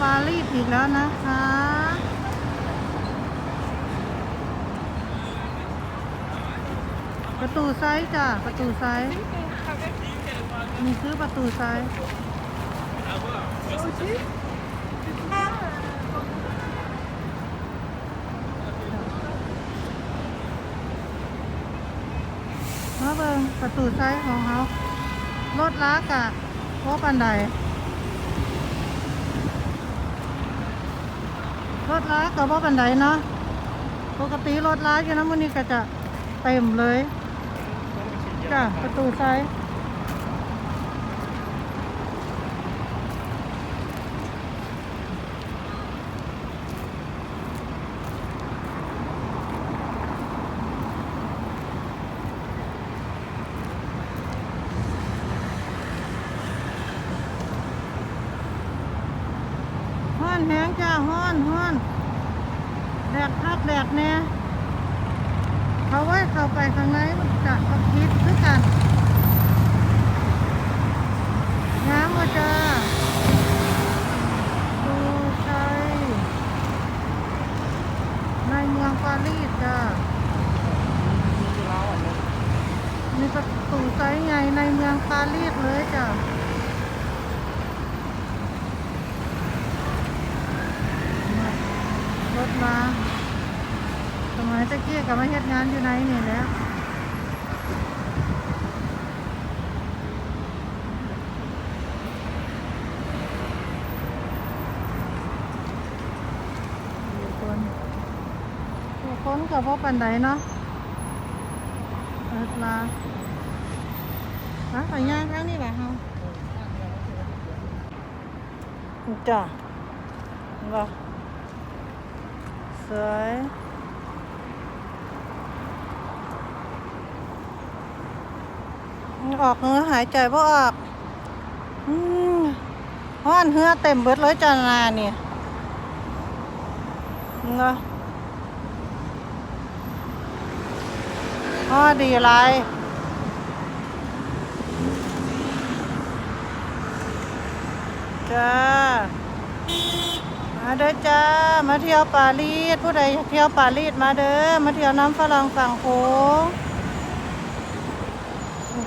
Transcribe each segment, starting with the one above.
ปารีสอีกแล้วนะคะ ประตูซ้ายจ้ะ ประตูซ้ายมีซื้อประตูซ้ายมาเบิงประตูซ้ายของเขารถลักอะโอ้ปันได รถล้าก็บว่าปันไดเนาะปกติรถล้าอยู่นะมันนี้ก็จะเต็มเลยจ้ะประตูซ้ายห้ อนแห้งจ้าห้อนห้อนแดดคักแดดเนี่ยเขาไว้เข้าไปข้างในมันจะกระพริบคือกันน้ำมาจ้าดูใช่ในเมืองปารีสจ้ามีประตูไซส์ไงในเมืองปารีสเลยจ้ะ รถ มาสมัยตะเกียกับมาเฮ็ดงานอยู่ไหนนี่แหล้วคนผู้คนกับพ่อปันไดเนาะรถมาฮะไปย่างข้างนี้แหละเฮาจ้ะเห็นบ่ สวยออกเหือหายใจบ่ออกห้อนเหือเต็มเบิดเลยจานาเนี่ยเงาอ๋อดีไรจ้า มาเด้อจ้า มาเที่ยวปารีส ผู้ใดอยากเที่ยวปารีสมาเด้อ มาเที่ยวน้ำฝรั่งฝั่งโขง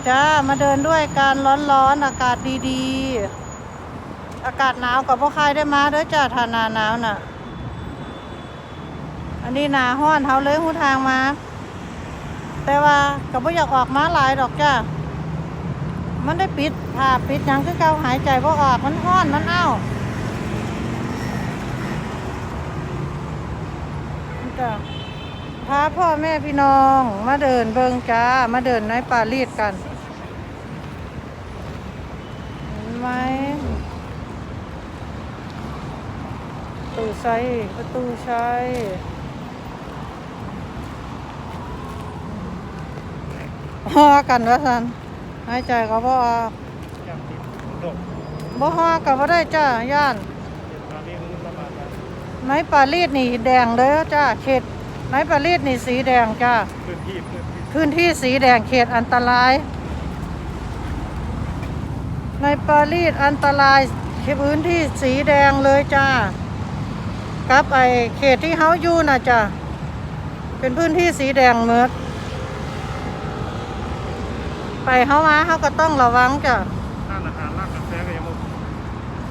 จ้า มาเดินด้วยการร้อนๆ อากาศดีๆ อากาศหนาวกับพวกใครได้มาเด้อจ้าทานาหนาวน่ะ อันนี้หนาห้อนเฮาเลยหูทางมา แต่ว่ากับพ่อยากออกมาหลายดอกจ้า มันได้ปิดผ่าปิดยังคือเกาหายใจบ่ออก มันห้อน มันเอ้า จ้ะพาพ่อแม่พี่น้องมาเดินเบิงจ้า มาเดินในปารีสกัน เห็นไหมประตูชัยประตูชัยฮอกันวะสันหายใจก็บ่ออกอยากติดดกบ่ฮอกันบ่ได้จ้าย่านนี้มันประมาณ นั้นในปารีสนี่แดงเลยจ้าเขตในปารีสนี่สีแดงจ้าพื้นที่พื้นที่พื้นที่สีแดงเขตอันตราย ในปารีสอันตรายพื้นที่สีแดงเลยจ้ากับไอเขตที่เฮาอยู่นะจ้าเป็นพื้นที่สีแดงเมืดไปเฮามาเฮาก็ต้องระวังจ้ะร้านอาหารร้านกาแฟก็ยังหมด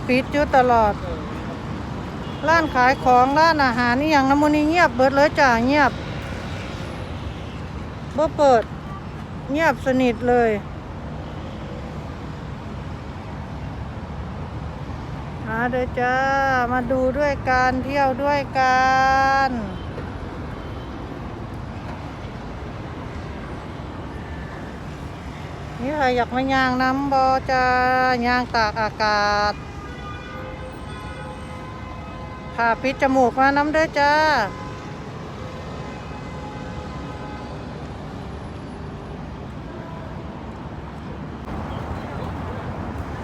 ปิดอยู่ตลอดเออ ร้านขายของร้านอาหารนี่อย่างน้ำมันนี่เงียบเบิดเลยจ้าเงียบบ่เปิด เงียบสนิทเลยมาเด้อจ้า มาดูด้วยกันเที่ยวด้วยกันนี่ใครอยากมาย่างน้ำบอจ้าย่างตากอากาศ ผ่าปิดจมูกมาน้ำเด้อจ้า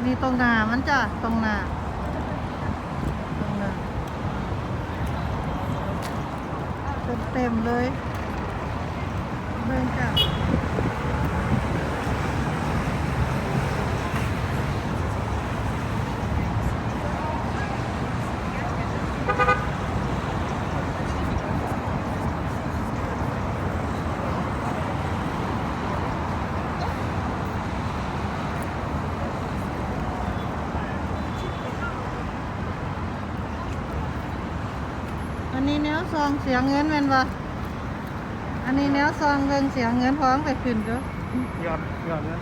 นี่ตรงหน้ามันจ้ะตรงหน้าตรงหน้าเต็มเต็มเลยเบิ่งจ้ะ นนี้แนวซองเสียเงินแม่นบ่อันนี้แนวซองเบิ่งเสียเงินพร้อมไปขึ้นเด้อยอดยอดนะ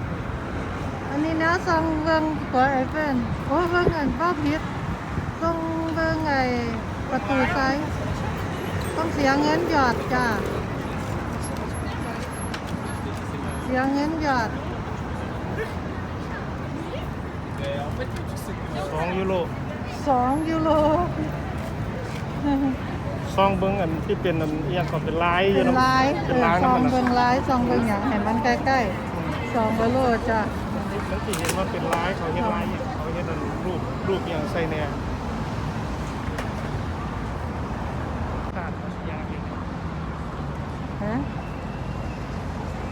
อันนี้แนวซองเบิ่งตัวไอ้เพิ่นโอ้เบิ่งอันบ่ผิดต้องเบิ่งไอ้ประตูซ้ายต้องเสียเงินหยอดจ้าเสียเงินหยอดสองยูโรสองยูโร ซองเบิ้งอันที่เป็นอันเอียงก็เป็นลายอยู่เป็นนะลายเป็นเออลายซนะองมันเบิ่งลายซองเบิ่งหยังให้มันใกล้ๆสองบโลจ้ะมันที่เห็นว่าเป็นลายเขาเห็นลายอย่างเขาเห็นอันรูปรูปอย่างใส่แนวขาดอย่างเดียวฮะ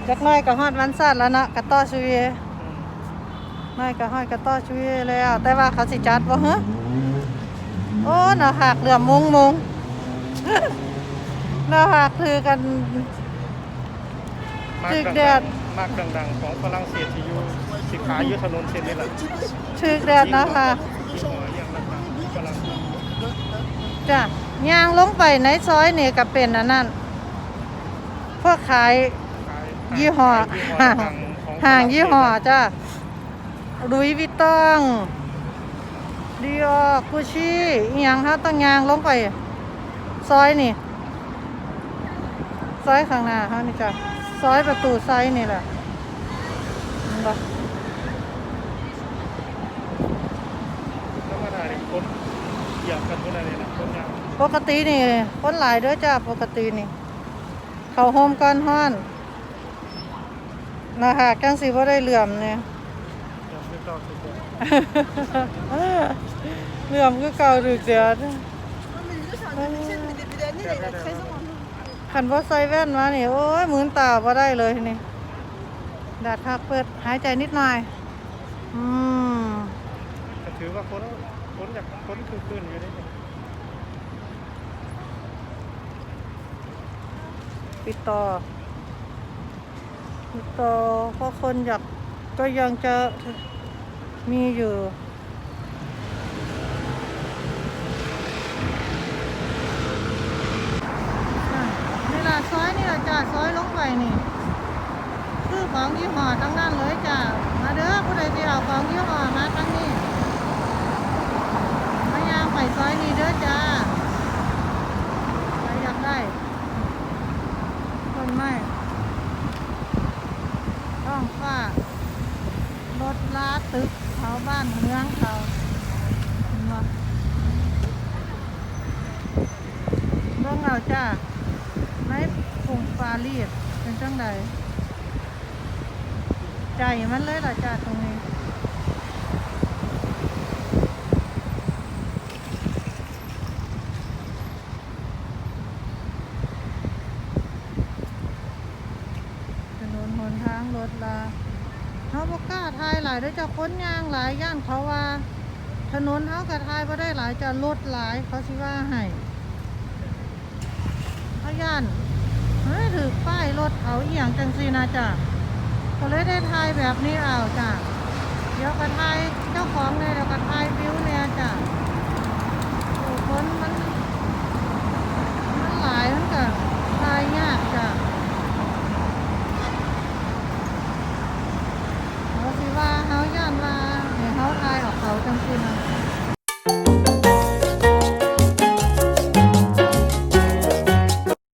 จักหน้อยก็ฮอดวันสัตว์แล้วเนาะกระต้อชีวีอืมน้อยก็ฮอดกระต้อชีวีแล้ว แต่ว่าเขาสิจัดบ่ฮะโอ้หน้าหักเหลื่อมมุงมุง หน้าหักคือกัน มากจึกดังแดด มากดังๆ ของฝรั่งเศสที่อยู่สิขายอยู่ถนนเส้นนี้แหละถึกแดดเนาะค่ะยี่ห้ออย่างต่างๆฝรั่งจ้ะย่างลงไปในซอยนี่ก็เป็นอันนั้นพวกขาย ขายยี่ห้อ ขายห่างยี่ห้อดังๆของห่างฝรั่เศสยี่ห้อจ้ะลุยวิตตองดีออกุชี่อีหยังฮะต้องยางลงไป ซอยนี่ ซอยข้างหน้าฮะนี่จ้ะ ซอยประตูไซส์นี่แหละเห็นบ่ธรรมดาเนี่ยคนเหยียบกันเท่านั้นเลยนะคนยาวปกตินี่คนหลายเด้อจ้ะปกตินี่ เขาโฮมก้อนห้อนนะคะจังสิบ่ได้เหลื่อมเนี่ยยังไม่เข้าสุดเลยเหลื่อมคือเก่าดึกเดือด ขันว่าใส่แว่นมานี่โอ้ยหมืนตาบ่ได้เลยนี่ดาดคักเปิดหายใจนิดหน่อย อืมก็ถือว่าคนคนอยากคนคือขึ้นอยู่นี่ปิดต่อปิดต่อเพราะคนอยากก็ยังจะมีอยู่อะนี่ล่ะซอยนี่ล่ะ จ้าซอยลงไปนี่คือของยี่ห้อทั้งนั้นเลยจ้ามาเด้อผู้ใดที่เอาของยี่ห้อมาทั้งนี้มายางไปซอยนี้เด้อจ้าใครอยากได้ต้นไม้ท้องฟ้ารถลาตึกเขาบ้านเมืองเขาเห็นบ่เบิ่งเอาจ้าในก รุงปารีสเป็นจังใดใจมันเลยล่ะจ้าตรงนี้ถนนหนทางรถลาเขาบอกกล้าทายหลายด้วยจะค้นยางหลายย่านเขาว่า ถนนเขากระทายบ่ได้หลายจะรถหลายเขาสิว่าให้เขาย่าน ฮ้ยถือป้ายรถเขาเอียงจังซีนะจ๊ะก็เลยได้ทายแบบนี้เอาจ้ะเดี๋ยวกันทายเจ้าของเนี่ยเดี๋ยวกันทายวิวเนี่ยจ้ะโคนมัน